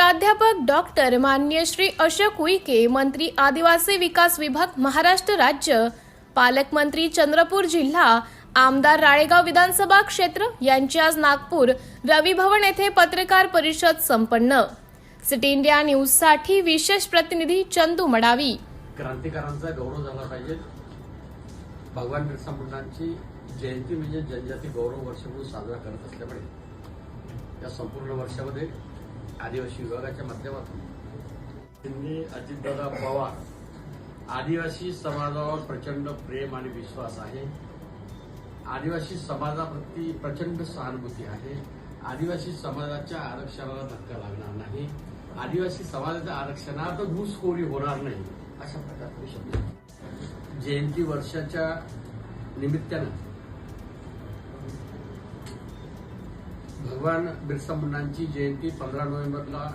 प्राध्यापक डॉक्टर मान्य श्री अशोक उईके मंत्री आदिवासी विकास विभाग महाराष्ट्र राज्य पालकमंत्री चंद्रपूर जिल्हा आमदार राळेगाव विधानसभा क्षेत्र यांची आज नागपूर रवी भवन येथे पत्रकार परिषद संपन्न. सिटी इंडिया न्यूजसाठी विशेष प्रतिनिधी चंदू मडावी. क्रांतिकारांचा गौरव झाला पाहिजे. भगवान बिरसा मुंडांची जयंती म्हणजे जनजाती गौरव वर्ष म्हणून साजरा करत असल्यामुळे या संपूर्ण वर्षामध्ये आदिवासी विभागाच्या माध्यमातून. त्यांनी अजितदादा पवार आदिवासी समाजावर प्रचंड प्रेम आणि विश्वास आहे. आदिवासी समाजाप्रती प्रचंड सहानुभूती आहे. आदिवासी समाजाच्या आरक्षणाला धक्का लागणार नाही. आदिवासी समाजाच्या आरक्षणात घुसखोरी होणार नाही अशा प्रकारचे शब्द जयंती वर्षाच्या निमित्तानं भगवान बिरसा मुंडांची जयंती पंधरा नोव्हेंबरला